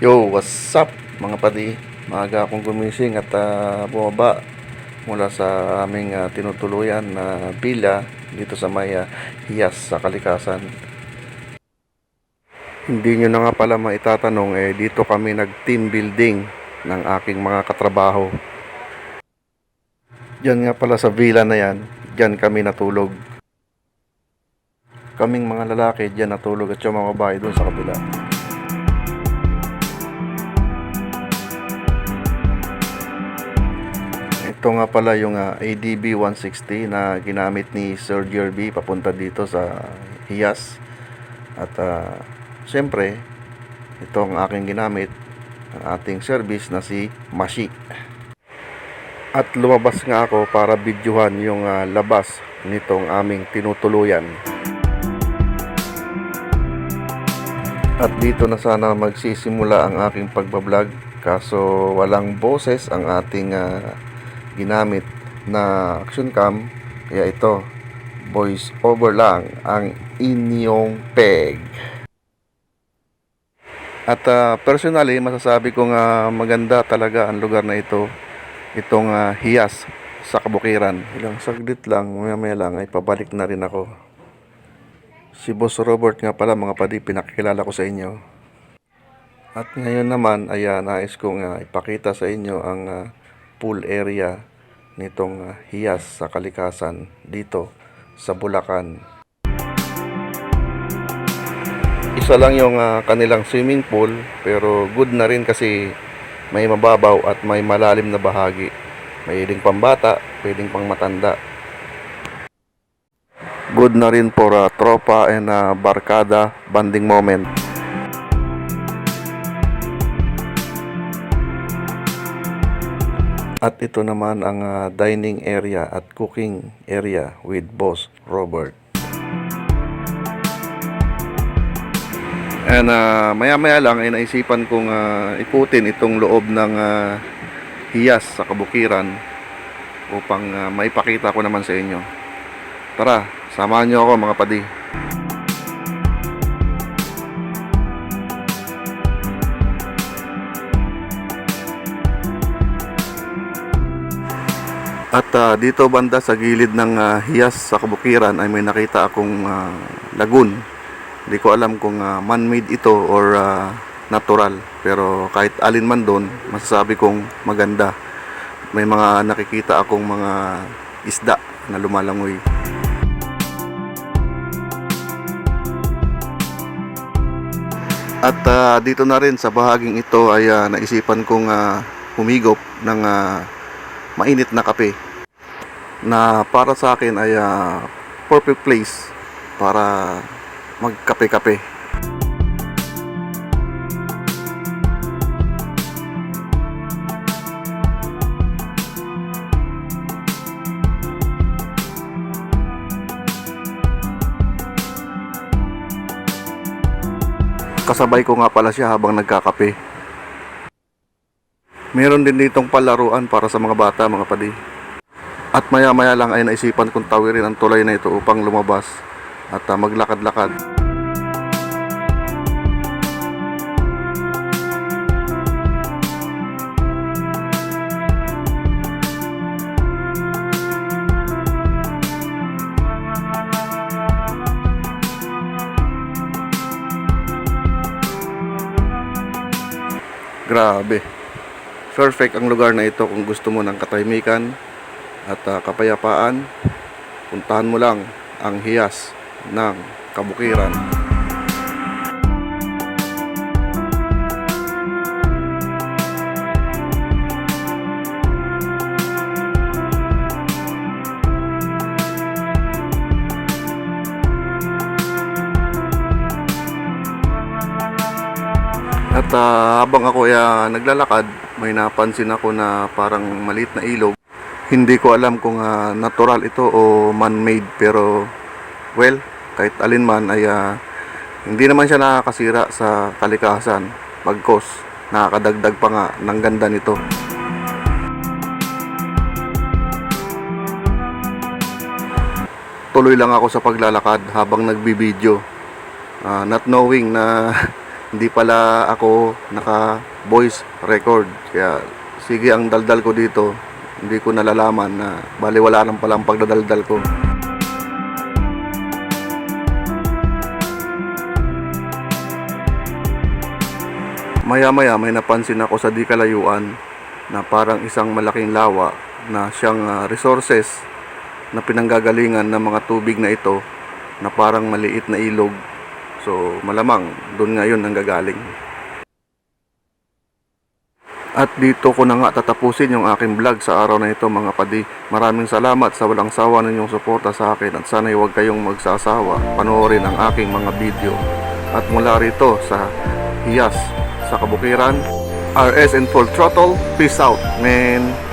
Yo, what's up mga padi? Maaga akong gumising at ah, bumaba mula sa aming ah, tinutuluyan na villa dito sa may ah, hiyas sa kalikasan. Hindi nyo na nga pala maitatanong eh dito kami nag team building ng aking mga katrabaho. Diyan nga pala sa villa na yan, diyan kami natulog. Kaming mga lalaki diyan natulog at yung mga babae doon sa kabila. Ito nga pala yung ah, ADB 160 na ginamit ni Sir Jerby papunta dito sa Hiyas. At ah, siyempre, ito ang aking ginamit ang ating service na si Mashi. At lumabas nga ako para bidyuhan yung ah, labas nitong aming tinutuluyan. At dito na sana magsisimula ang aking pagbablog kaso walang boses ang ating ah, ginamit na action cam kaya ito voice over lang ang inyong peg. At ah, personally masasabi ko nga maganda talaga ang lugar na ito itong ah, hiyas sa kabukiran. Ilang saglit lang, maya maya lang ay pabalik na rin ako. Si Boss Robert nga pala mga padi, pinakilala ko sa inyo. At ngayon naman ay ah, nais kong ah, ipakita sa inyo ang ah, pool area nitong ah, hiyas sa kalikasan dito sa Bulacan. Isa lang yung ah, kanilang swimming pool pero good na rin kasi may mababaw at may malalim na bahagi. May pwedeng pambata, pwedeng pang matanda. Good na rin for ah, tropa and ah, barkada banding moment. At ito naman ang ah, dining area at cooking area with Boss Robert. And ah, maya-maya lang ay naisipan kong ah, ikutin itong loob ng ah, hiyas sa kabukiran upang ah, maipakita ko naman sa inyo. Tara, samahan niyo ako mga padi. At ah, dito banda sa gilid ng ah, hiyas sa kabukiran ay may nakita akong ah, lagoon. Hindi ko alam kung ah, man-made ito or ah, natural. Pero kahit alin man doon, masasabi kong maganda. May mga nakikita akong mga isda na lumalangoy. At ah, dito na rin sa bahaging ito ay ah, naisipan kong ah, humigop ng ah, mainit na kape na para sa akin ay ah, perfect place para magkape-kape. Kasabay ko nga pala siya habang nagkakape. Meron din ditong palaruan para sa mga bata, mga padi. At maya-maya lang ay naisipan kong tawirin ang tulay na ito upang lumabas at ah, maglakad-lakad. Grabe. Perfect ang lugar na ito kung gusto mo ng katahimikan at ah, kapayapaan. Puntahan mo lang ang hiyas ng kabukiran. At ah, habang ako ay ah, naglalakad, may napansin ako na parang maliit na ilog. Hindi ko alam kung ah, natural ito o man-made pero well, kahit alin man ay ah, hindi naman siya nakakasira sa kalikasan. Pagkos, nakakadagdag pa nga ng ganda nito. Tuloy lang ako sa paglalakad habang nagbibideo. Ah, not knowing na hindi pala ako naka voice record. Kaya sige ang daldal ko dito, hindi ko nalalaman na baliwala lang pala ang pagdadaldal ko. Maya-maya may napansin ako sa di kalayuan na parang isang malaking lawa na siyang ah, resources na pinanggagalingan ng mga tubig na ito na parang maliit na ilog. So malamang doon ngayon ang gagaling. At dito ko na nga tatapusin yung aking vlog sa araw na ito mga padi. Maraming salamat sa walang sawa ninyong suporta sa akin at sana'y huwag kayong magsasawa panoorin ang aking mga video. At mula rito sa Hiyas, sa Kabukiran, RS in full throttle, peace out, man.